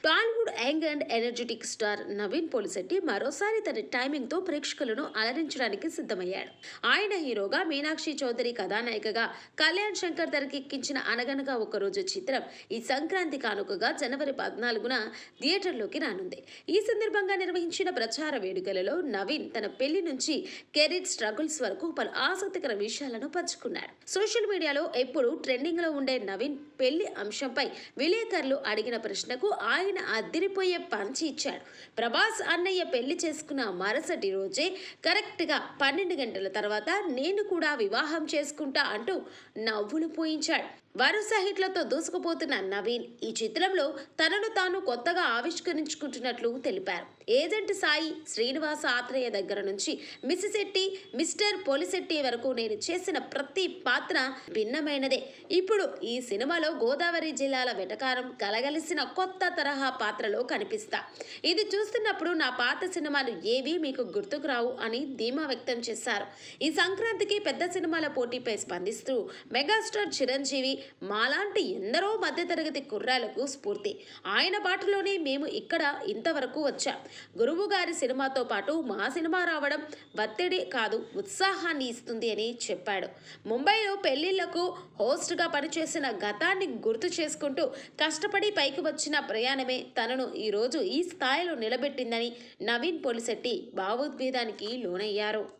Ban young and energetic star Naveen Polishetty మరోసారి తన టైమింగ్తో ప్రేక్షకులను అలరించడానికి సిద్ధమయ్యాడు. ఆయన హీరోగా మీనాక్షి చౌదరి కథానాయికగా కళ్యాణ్ శంకర్ తెరకెక్కించిన అనగనగా ఒక రోజు చిత్రం ఈ సంక్రాంతి కానుకగా జనవరి పద్నాలుగున థియేటర్లోకి రానుంది. ఈ సందర్భంగా నిర్వహించిన ప్రచార వేడుకలలో నవీన్ తన పెళ్ళి నుంచి కెరీర్ స్ట్రగుల్స్ వరకు పలు ఆసక్తికర విషయాలను పంచుకున్నాడు. సోషల్ మీడియాలో ఎప్పుడు ట్రెండింగ్లో ఉండే నవీన్ పెళ్ళి అంశంపై విలేకరులు అడిగిన ప్రశ్నకు ఆయన అదిరిపోయే పంచి ఇచ్చాడు. ప్రభాస్ అన్నయ్య పెళ్ళి చేసుకున్న మరుసటి రోజే కరెక్ట్గా పన్నెండు గంటల తర్వాత నేను కూడా వివాహం చేసుకుంటా అంటూ నవ్వులు పోయించాడు. వరుస హిట్లతో దూసుకుపోతున్న నవీన్ ఈ చిత్రంలో తనను తాను కొత్తగా ఆవిష్కరించుకుంటున్నట్లు తెలిపారు. ఏజెంట్ సాయి శ్రీనివాస ఆత్రేయ దగ్గర నుంచి మిసిశెట్టి మిస్టర్ పోలిశెట్టి వరకు నేను చేసిన ప్రతి పాత్ర భిన్నమైనదే. ఇప్పుడు ఈ సినిమాలో గోదావరి జిల్లాల వెటకారం కలగలిసిన కొత్త తరహా పాత్రలో కనిపిస్తా. ఇది చూస్తున్నప్పుడు నా పాత సినిమాలు ఏవి మీకు గుర్తుకు రావు అని ధీమా వ్యక్తం చేశారు. ఈ సంక్రాంతికి పెద్ద సినిమాల పోటీపై స్పందిస్తూ మెగాస్టార్ చిరంజీవి మాలాంటి ఎందరో మధ్యతరగతి కుర్రాలకు స్ఫూర్తి. ఆయన బాటలోనే మేము ఇక్కడ ఇంతవరకు వచ్చాం. గురువు గారి సినిమాతో పాటు మా సినిమా రావడం ఒత్తిడి కాదు ఉత్సాహాన్ని ఇస్తుంది అని చెప్పాడు. ముంబైలో పెళ్ళిళ్ళకు హోస్ట్గా పనిచేసిన గతాన్ని గుర్తు చేసుకుంటూ కష్టపడి పైకి వచ్చిన ప్రయాణమే తనను ఈరోజు ఈ స్థాయిలో నిలబెట్టిందని నవీన్ పొలిశెట్టి భావోద్వేదానికి లోనయ్యారు.